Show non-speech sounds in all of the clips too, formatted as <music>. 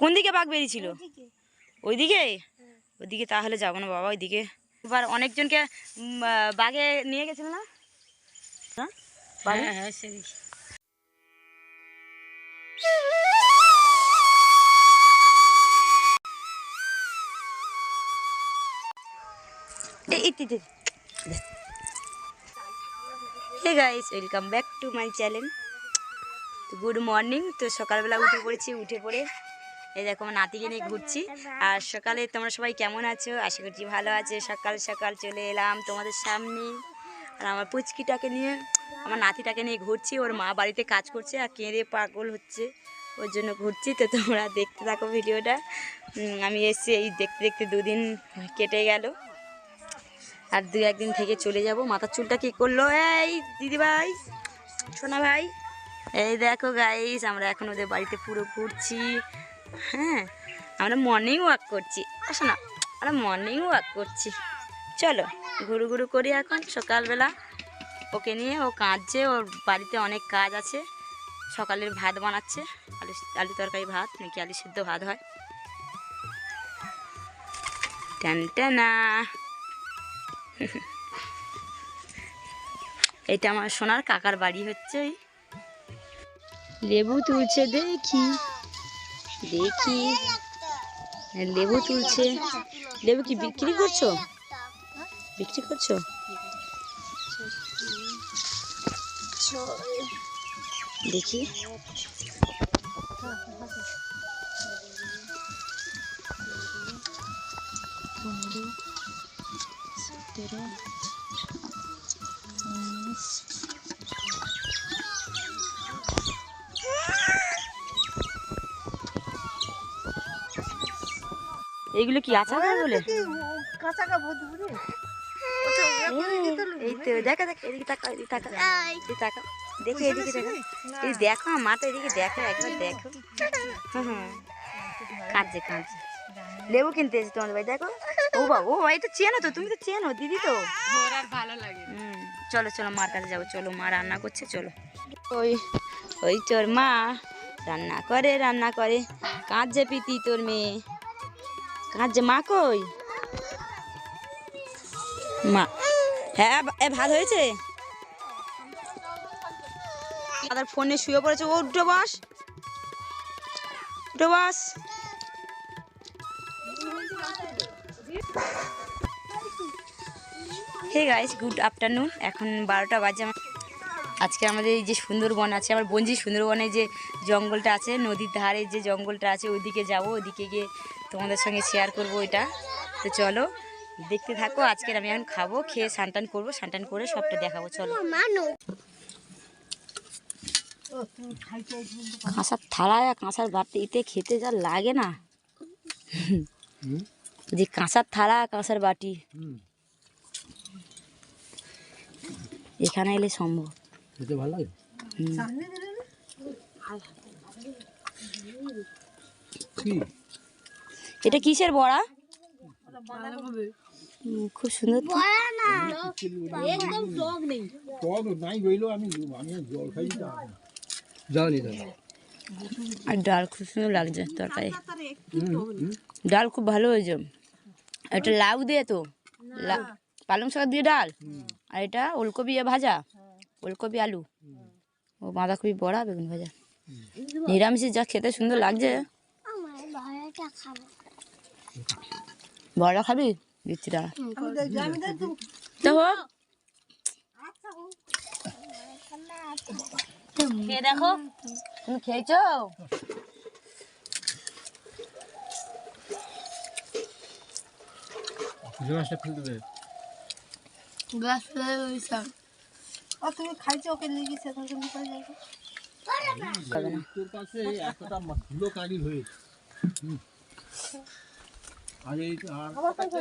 কোন দিকে বাঘ বেরিয়েছিল? ওইদিকে। ওইদিকে? ওইদিকে তাহলে যাব না বাবা ওইদিকে। এবার অনেকজনকে বাঘে নিয়ে গেছিল না? হ্যাঁ? হ্যাঁ সেই এই এই, এই, এই। Hey guys welcome back to my channel. তো গুড মর্নিং তো সকালবেলা উঠে পড়েছি, উঠে পড়ে এই দেখো আমার নাতিকে নিয়ে ঘুরছি। আর সকালে তোমরা সবাই কেমন আছো? আশা করছি ভালো আছে। সকাল সকাল চলে এলাম তোমাদের সামনে। আর আমার পুচকিটাকে নিয়ে, আমার নাতিটাকে নিয়ে ঘুরছি। ওর মা বাড়িতে কাজ করছে আর কেঁদে পাগল হচ্ছে। ওর জন্য ঘুরছি। তো তোমরা দেখতে থাকো ভিডিওটা। আমি এসছি এই দেখতে দেখতে দুদিন কেটে গেল। আর দু একদিন থেকে চলে যাব। মাথার চুলটা কি করল? এই দিদি ভাই সোনা ভাই এই দেখো গাইস আমরা এখন ওদের বাড়িতে পুরো ঘুরছি। হ্যাঁ আমরা মর্নিং ওয়াক করছি। আসো না, আমরা মর্নিং ওয়াক করছি। চলো, ঘুরু ঘুরু করি এখন সকালবেলা। ওকে নিয়ে ও কাঁদছে, ওর বাড়িতে অনেক কাজ আছে। সকালের ভাত বানাচ্ছে, আলু আলু তরকারি ভাত, নাকি আলু সিদ্ধ ভাত হয়। টান, টানা। <laughs> এটা আমার সোনার কাকার বাড়ি হচ্ছে। লেবু তুলছে দেখি। দেখি। লেবু তুলছে। লেবু কি বিক্রি করছ? বিক্রি করছ? দেখি। এইগুলো কি আচার হয় বলে? কাঁচা কাপড় দুপুরে এই তো দেখা দেখ এদিকে তাকা এদিকে তাকা এদিকে তাকা দেখি এদিকে দেখা। এই দেখো মাটা এদিকে দেখো একবার দেখো। কাঁদছে কাঁদছে। লেবু কিনতে এসেছি তোমাদের ভাই দেখো। ও বাবা ও এটা চেনো তো তুমি তো চেনো দিদি তো। ভালো লাগে হুম চলো চলো মার কাছে যাব চলো মা রান্না করছে চলো। ওই। ওই তোর মা রান্না করে রান্না করে। কাঁদছে পিতি তোর মেয়ে। কাঁদছে মা কই? মা। হ্যাঁ এ ভাত হয়েছে? দাদার ফোনে শুয়ে পড়েছে। ও, উঠে বস। উঠে বস। হে গাইস গুড আফটারনুন এখন বারোটা বাজে। আমার আজকে আমাদের এই যে সুন্দরবন আছে আমার বঞ্জি সুন্দরবনে যে জঙ্গলটা আছে নদীর ধারে যে জঙ্গলটা আছে ওইদিকে যাব ওইদিকে গিয়ে তোমাদের সঙ্গে শেয়ার করব এটা। তো চলো দেখতে থাকো আজকের আমি এখন খাব খেয়ে সানটান করব সানটান করে সবটা দেখাবো চলো। কাঁসার থালায় কাঁসার বাটিতে খেতে যা লাগে না। যে কাঁসার থালা কাঁসার বাটি। এখানে এলে সম্ভব। খেতে ভালো লাগে? এটা কিসের বড়া? খুব সুন্দর তো। টক নাই। রইল আমি আমি জল খাই যাওনি দাদা আর ডাল খুব সুন্দর লাগছে তরকারি। ডাল খুব ভালো হয়েছে। এটা লাউ দিয়ে তো। লা- পালং শাক দিয়ে ডাল? আর এটা ওলকপি ভাজা? ওলকপি আলু। ও বাঁধাকপি বড়া বেগুন ভাজা। নিরামিষে যা খেতে সুন্দর লাগছে। আমার বড়া খাবি দিচ্ছি দাঁড়া তো। খেয়ে দেখো? তুমি খেয়েছো? ফেলতে দে। গাছ ফেলে আর তুমি খাইছো ওকে নিয়ে গেছে এখন তুমি করে যাবে তোর কাছে এতটা ধুলো কালি হয়েছে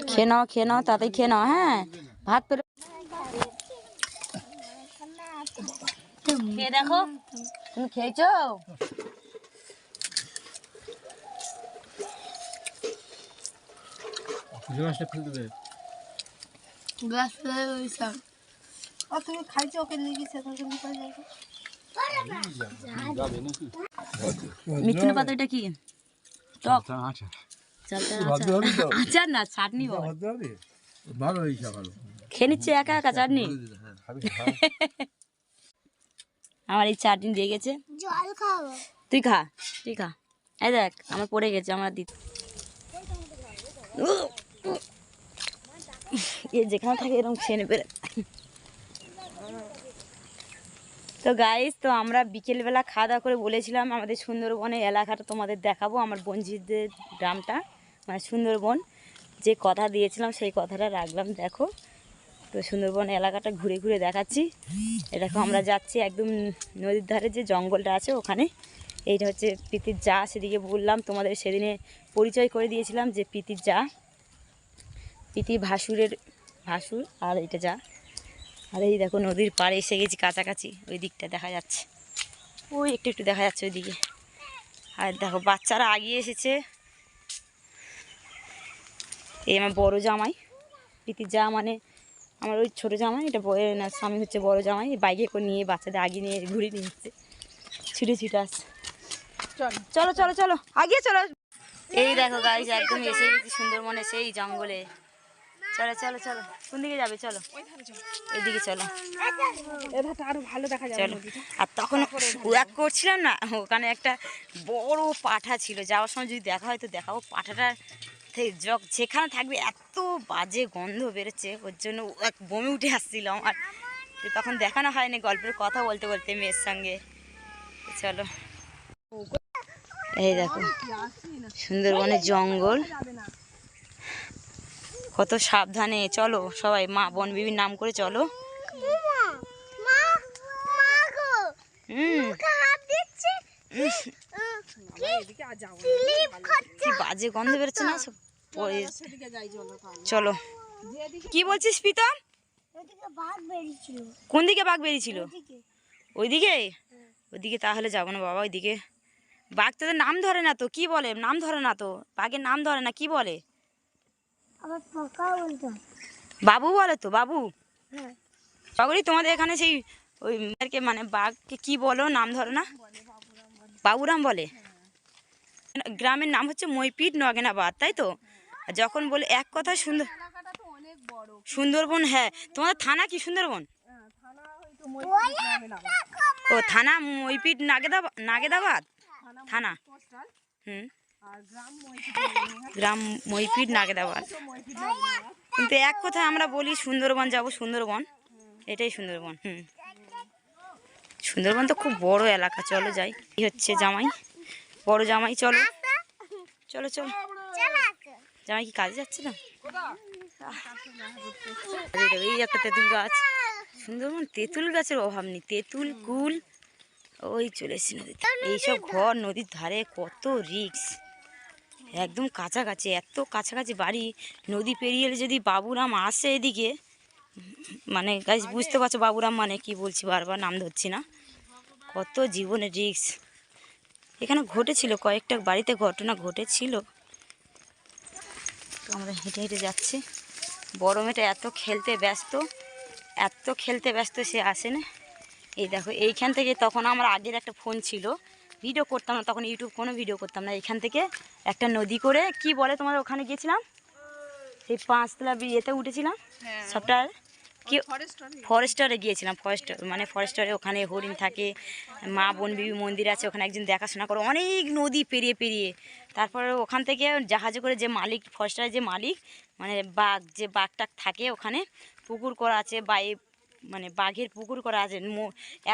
খেয়ে নাও খেয়ে নাও তাড়াতাড়ি খেয়ে নাও হ্যাঁ? ভাত পেলে খেয়ে দেখো। তুমি খেয়েছো? মাছটা ফেলতে দে গাছ ফেলে তুমি খাইছো ওকে নিয়ে গেছে যাবে যাবে নাকি মিথুনের পাতা কি টক আচ্ছা আচার না চাটনি ভালো খেয়ে নিচ্ছে একা একা চাটনি আমার এই চাটনি দিয়ে গেছে তুই খা তুই খা এই দেখ আমার পড়ে গেছে আমার দিতে এ যেখানে থাকে এরকম খেয়ে নেবে তো গাইস তো আমরা বিকেলবেলা খাওয়া দাওয়া করে বলেছিলাম আমাদের সুন্দরবনের এলাকাটা তোমাদের দেখাবো, আমার বঞ্জিতদের গ্রামটা মানে সুন্দরবন। যে কথা দিয়েছিলাম সেই কথাটা রাখলাম, দেখো। তো সুন্দরবন এলাকাটা ঘুরে ঘুরে দেখাচ্ছি। দেখো, আমরা যাচ্ছি একদম নদীর ধারে যে জঙ্গলটা আছে ওখানে। এইটা হচ্ছে পিতির যা, সেদিকে বললাম, তোমাদের সেদিনে পরিচয় করে দিয়েছিলাম যে পিতির যা। পিতি ভাসুরের ভাসুর, আর এটা যা। আর এই দেখো নদীর পাড়ে এসে গেছি কাছাকাছি ওই দিকটা দেখা যাচ্ছে। ওই একটু একটু দেখা যাচ্ছে ওইদিকে। আর দেখো বাচ্চারা আগিয়ে এসেছে। এই আমার বড় জামাই পিতির যা মানে আমার ওই ছোটো জামাই এটা বয়ে না স্বামী হচ্ছে বড় জামাই বাইকে করে নিয়ে বাচ্চাদের আগে নিয়ে ঘুরে নিয়ে যাচ্ছে ছুটে ছুটে আসছে। চলো। চলো চলো আগিয়ে চলো। এই দেখো গাইজ একদম এসে গেছি সুন্দরবনে সেই জঙ্গলে। চলো চলো চলো। কোন দিকে যাবে? চলো। ওইদিকে চলো। এধারটা আরও ভালো দেখা যাবে চলো। আর তখন ওয়াক করছিলাম না ওখানে একটা বড় পাঠা ছিল। যাওয়ার সময় যদি দেখা হয় তো দেখাবো পাঠাটা যক যেখানে থাকবে এত বাজে গন্ধ বেরোচ্ছে। ওর জন্য এক বমি উঠে আসছিল আমার। তখন দেখানো হয়নি গল্পের কথা বলতে বলতে মেয়ের সঙ্গে। চলো। এই দেখো সুন্দরবনের জঙ্গল। কত সাবধানে, চলো সবাই, মা, বোন বিবির নাম করে চলো। বাজে গন্ধ বেরোচ্ছে না? চলো। কি বলছিস, প্রীতম? কোন দিকে বাঘ বেরিয়েছিল? ওইদিকে? ওইদিকে তাহলে যাব না বাবা, ওইদিকে। বাঘ তোদের নাম ধরে না তো, কি বলে? নাম ধরে না তো। বাঘের নাম ধরে না, কি বলে? আবার ফাঁকা বলতো। বাবু বলে তো বাবু? হ্যাঁ। তোমাদের এখানে সেই ওই মেয়েরকে মানে বাঘকে কি বলো নাম ধরে না? বাবুরাম বলে। গ্রামের নাম হচ্ছে মইপিট নগেনাবাদ তাই তো? যখন বলে এক কথা সুন্দর সুন্দরবন হ্যাঁ। তোমাদের থানা কি সুন্দরবন? হ্যাঁ, ও থানা মইপিট নাগেদাবাদ? নাগেদাবাদ থানা। হুম। গ্রাম মইপিট নাগেদাবাদ কিন্তু এক কথায় আমরা বলি সুন্দরবন যাব সুন্দরবন। এটাই সুন্দরবন হুম। সুন্দরবন তো খুব বড় এলাকা চলো যাই। এই হচ্ছে জামাই। বড় জামাই চলো। চলো চলো। জামাই কি কাজে যাচ্ছে না? এই একটা তেঁতুল গাছ। সুন্দরবন তেঁতুল গাছের অভাব নেই। তেঁতুল কুল ওই চলে এসেছি নদীতে। এইসব ঘর নদীর ধারে কত রিক্স একদম কাছাকাছি এত কাছাকাছি বাড়ি। নদী পেরিয়ে এলে যদি বাবুরাম আসে এদিকে মানে গাছ বুঝতে পারছ বাবুরাম মানে কি বলছি বারবার নাম ধরছি না। কত জীবনে রিক্স এখানে ঘটেছিল কয়েকটা বাড়িতে ঘটনা ঘটেছিল। তো আমরা হেঁটে হেঁটে যাচ্ছি। বড় মেয়েটা এত খেলতে ব্যস্ত এত খেলতে ব্যস্ত সে আসে না। এই দেখো এইখান থেকে তখন আমার আগের একটা ফোন ছিল। ভিডিও করতাম না তখন ইউটিউব কোনো ভিডিও করতাম না। এখান থেকে একটা নদী করে কি বলে তোমার ওখানে গিয়েছিলাম? সেই পাঁচতলা ইয়েতে উঠেছিলাম। সবটার কি ফরেস্টারে গিয়েছিলাম ফরেস্টার মানে ফরেস্টারে ওখানে হরিণ থাকে মা বন বিবি মন্দির আছে ওখানে একজন দেখাশোনা করে অনেক নদী পেরিয়ে পেরিয়ে। তারপরে ওখান থেকে জাহাজে করে যে মালিক ফরেস্টারের যে মালিক মানে বাঘ যে বাঘটাক থাকে ওখানে পুকুর করা আছে বা মানে বাঘের পুকুর করা আছে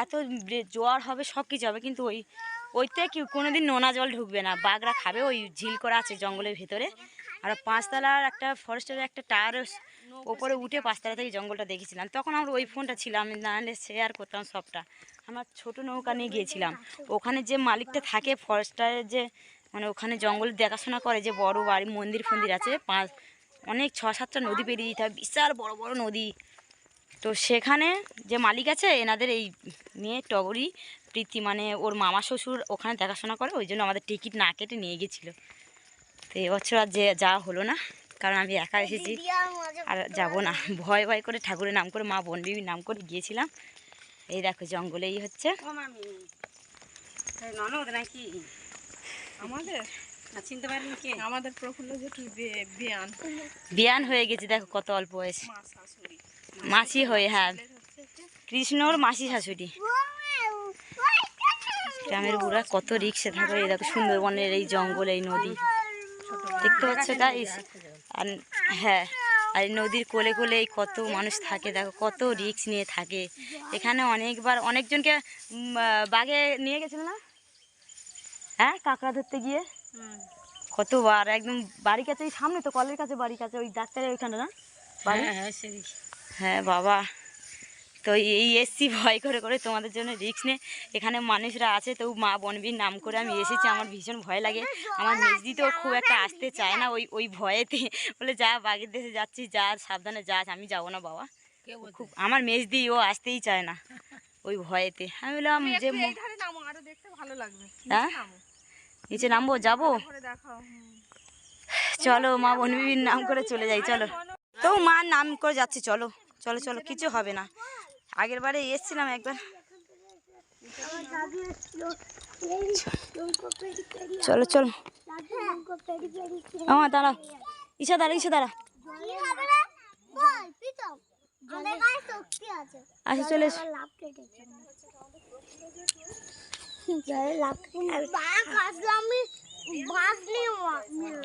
এত জোয়ার হবে সব কিছু হবে কিন্তু ওই ওইতে কি কোনো দিন নোনা জল ঢুকবে না। বাঘরা খাবে, ওই ঝিল করা আছে জঙ্গলের ভেতরে। আর পাঁচতলার একটা ফরেস্টের একটা টায়ার ওপরে উঠে পাঁচতলা থেকে জঙ্গলটা দেখেছিলাম। তখন আমরা ওই ফোনটা ছিল, আমি নাহলে শেয়ার করতাম সবটা। আমার ছোট নৌকা নিয়ে গিয়েছিলাম। ওখানে যে মালিকটা থাকে ফরেস্টারের যে মানে ওখানে জঙ্গল দেখাশোনা করে, যে বড় বাড়ি, মন্দির ফন্দির আছে, পাঁচ, অনেক ছ, সাতটা নদী পেরিয়ে দিতে হয় বিশাল বড় বড় নদী। তো সেখানে যে মালিক আছে, এনাদের এই মেয়ে টগরি প্রীতি মানে ওর মামা শ্বশুর ওখানে দেখাশোনা করে ওই জন্য আমাদের টিকিট না কেটে নিয়ে গেছিল। তো এবছর আর যে যাওয়া হলো না কারণ আমি একা এসেছি। আর যাব না। ভয় ভয় করে ঠাকুরের নাম করে মা বন বিবির নাম করে গিয়েছিলাম। এই দেখো জঙ্গলেই হচ্ছে। আমাদের? চিনতে পারেন কে? আমাদের প্রফুল্ল বিয়ান। বিয়ান হয়ে গেছে দেখো কত অল্প বয়স। মাসি হয়ে হ্যাঁ। কৃষ্ণর মাসি শাশুড়ি। গ্রামের বুড়া কত রিক্সে থাকে এই দেখো সুন্দরবনের এই জঙ্গল এই নদী। দেখতে পাচ্ছ গাইস আর হ্যাঁ আর এই নদীর কোলে কোলে এই কত মানুষ থাকে দেখো কত রিক্স নিয়ে থাকে। এখানে অনেকবার অনেকজনকে বাগে নিয়ে গেছিল না? হ্যাঁ কাঁকড়া ধরতে গিয়ে? কতবার একদম বাড়ির কাছে সামনে তো কলের কাছে বাড়ির কাছে ওই ডাক্তারের ওইখানে না? বাড়ি? হ্যাঁ বাবা। তো এই এসছি ভয় করে করে তোমাদের জন্য রিক্স নে। এখানে মানুষরা আছে তো মা বনবীর নাম করে আমি এসেছি। আমার ভীষণ ভয় লাগে। আমার মেজদি তো খুব একটা আসতে চায় না ওই ওই ভয়েতে। বলে যা বাগের দেশে যাচ্ছি যা সাবধানে যাস আমি যাব না বাবা। খুব আমার মেজদি ও আসতেই চায় না ওই ভয়েতে। আমি বললাম যে ম- হ্যাঁ? নিচে নামবো যাব। চলো মা বনবীর নাম করে চলে যাই চলো। তো মার নাম করে যাচ্ছি চলো চলো চলো কিছু হবে না। আগের বারে এসছিলাম একবার। চলো চলো। আমার দাঁড়া ইসা দাঁড়া ইসা দাঁড়া। আছে আচ্ছা চলে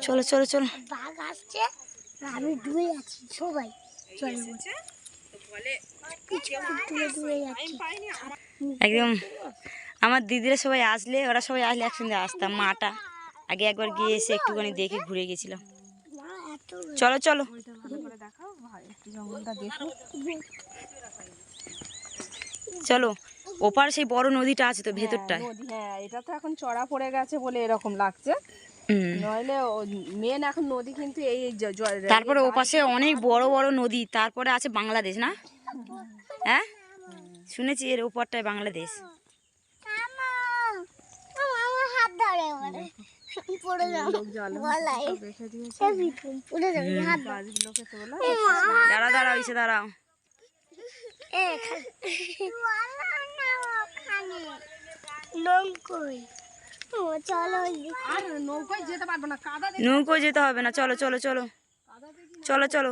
চলো চলো চলো। বাঘ আসছে আমি ডুবে যাচ্ছি সবাই। চলে কিছু দূরে দূরে যাচ্ছি একদম আমার দিদিরা সবাই আসলে ওরা সবাই আসলে একসঙ্গে আসতাম মাটা। আগে একবার গিয়ে এসে একটুখানি দেখে ঘুরে গেছিলাম চলো চলো। ওইটা ভালো করে দেখাও ভাই একটু জঙ্গলটা দেখো চলো ওপার সেই বড় নদীটা আছে তো ভেতরটায়। হ্যাঁ এটা তো এখন চড়া পড়ে গেছে বলে এরকম লাগছে। নইলে মেন এখন নদী কিন্তু এই তারপরে ওপাশে অনেক বড় বড় নদী তারপরে আছে বাংলাদেশ না? হ্যাঁ? শুনেছি এর ওপরটায় বাংলাদেশ। দাঁড়াও দাঁড়াও এ নৌকো যেতে হবে না চলো চলো চলো। চলো চলো।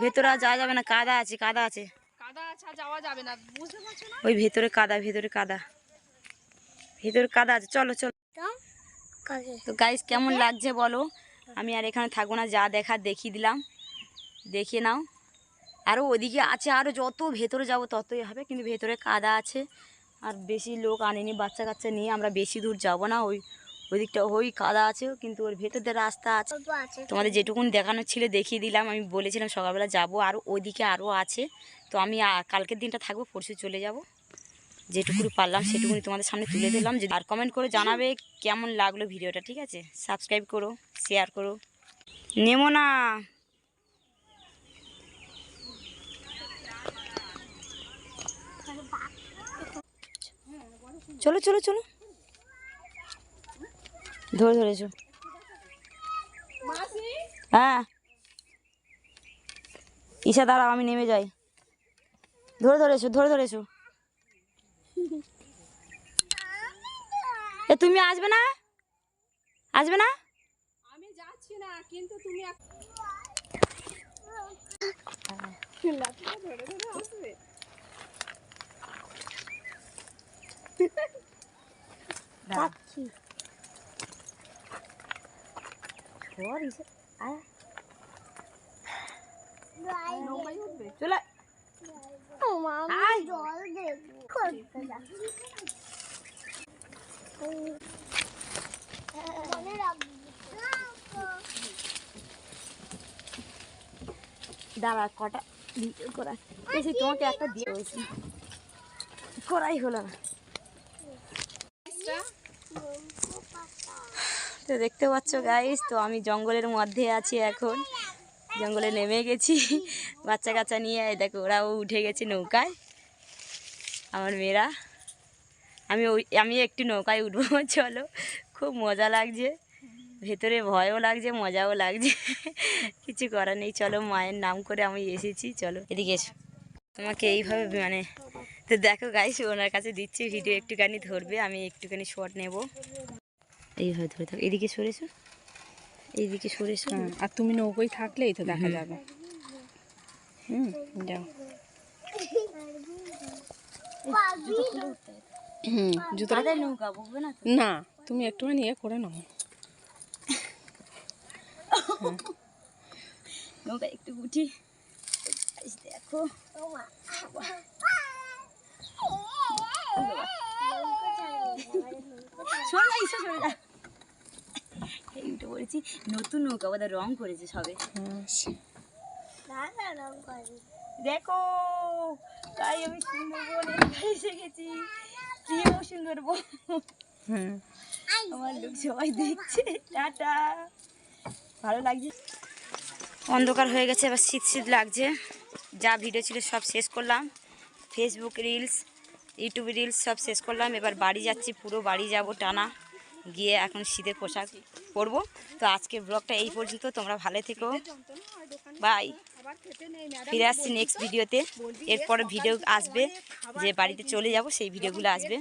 ভেতরে আর যাওয়া যাবে না কাদা আছে কাদা আছে। কাদা আছে যাওয়া যাবে না বুঝতে পারছ না? ওই ভেতরে কাদা ভেতরে কাদা। ভেতরে কাদা আছে চলো চলো। তো, গাইস কেমন লাগছে বলো? আমি আর এখানে থাকব না যা দেখা দেখিয়ে দিলাম। দেখে নাও। আরও ওদিকে আছে আরও যত ভেতরে যাব ততই হবে কিন্তু ভেতরে কাদা আছে। আর বেশি লোক আনেনি বাচ্চা কাচ্চা নিয়ে আমরা বেশি দূর যাব না ওই ওই দিকটা ওই কাদা আছে কিন্তু ওর ভেতর দিয়ে রাস্তা আছে। তোমাদের যেটুকুন দেখানো ছিল দেখিয়ে দিলাম আমি বলেছিলাম সকালবেলা যাব আর ওইদিকে আরও আছে। তো আমি কালকের দিনটা থাকব পরশু চলে যাব। যেটুকুনি পারলাম সেটুকুনি তোমাদের সামনে তুলে দিলাম যে- আর কমেন্ট করে জানাবে কেমন লাগল ভিডিওটা ঠিক আছে? সাবস্ক্রাইব করো শেয়ার করো। নেমো না! চলো চলো চলো। ধরে ধরেছো হ্যাঁ। ঈশা দাঁড়াও আমি নেমে যাই। ধরে ধরেছো ধরে ধরেছো এ তুমি আসবে না? আসবে না? আমি যাচ্ছি না কিন্তু তুমি চলে। মনে রাখবি। দাঁড়া কটা ভিডিও করা তোমাকে একটা দিয়ে করাই হলো না। তো দেখতে পাচ্ছ গাইস তো আমি জঙ্গলের মধ্যে আছি এখন। জঙ্গলে নেমে গেছি। <laughs> বাচ্চা কাচ্চা নিয়ে দেখো, ওরাও উঠে গেছে নৌকায়। আমার মেয়েরা। আমি ওই, আমি একটু নৌকায় উঠবো, <laughs> চলো। খুব মজা লাগছে। ভেতরে ভয়ও লাগছে, মজাও লাগছে। <laughs> কিছু করার নেই, চলো, মায়ের নাম করে আমি এসেছি, চলো। এদিকে এসো। তোমাকে এইভাবে মানে তো দেখো গাইস ওনার কাছে দিচ্ছি ভিডিও একটুখানি ধরবে, আমি একটুখানি শর্ট নেব। এইভাবে ধরে থাকো এদিকে সরেছো? এইদিকে সরেছো? হ্যাঁ, আর তুমি নৌকোয় থাকলে এই তো দেখা যাবে। হুম যাও। হুম জুতো নৌকা না তুমি একটুখানি ইয়ে করে নাও। নৌকা একটু উঠি দেখো। সরে যা ইসো সরে যা এই উঠে পড়েছি নতুন নৌকা বোধহয় রং করেছে সবে। হ্যাঁ, দেখো তাই আমি সুন্দরবনে এসে গেছি। প্রিয় সুন্দরবন আমার লোক সবাই দেখছে। টাটা। ভালো লাগছে। অন্ধকার হয়ে গেছে এবার শীত শীত লাগছে। যা ভিডিও ছিল সব শেষ করলাম। ফেসবুক রিলস ইউটিউব রিলস সব শেষ করলাম। এবার বাড়ি যাচ্ছি, পুরো বাড়ি যাব টানা। গিয়ে এখন শীতের পোশাক পরবো। তো আজকে ব্লগটা এই পর্যন্ত। তোমরা ভালো থেকো। বাই ফিরে আসছি নেক্সট ভিডিওতে এরপর ভিডিও আসবে যে বাড়িতে চলে যাব, সেই ভিডিওগুলো আসবে।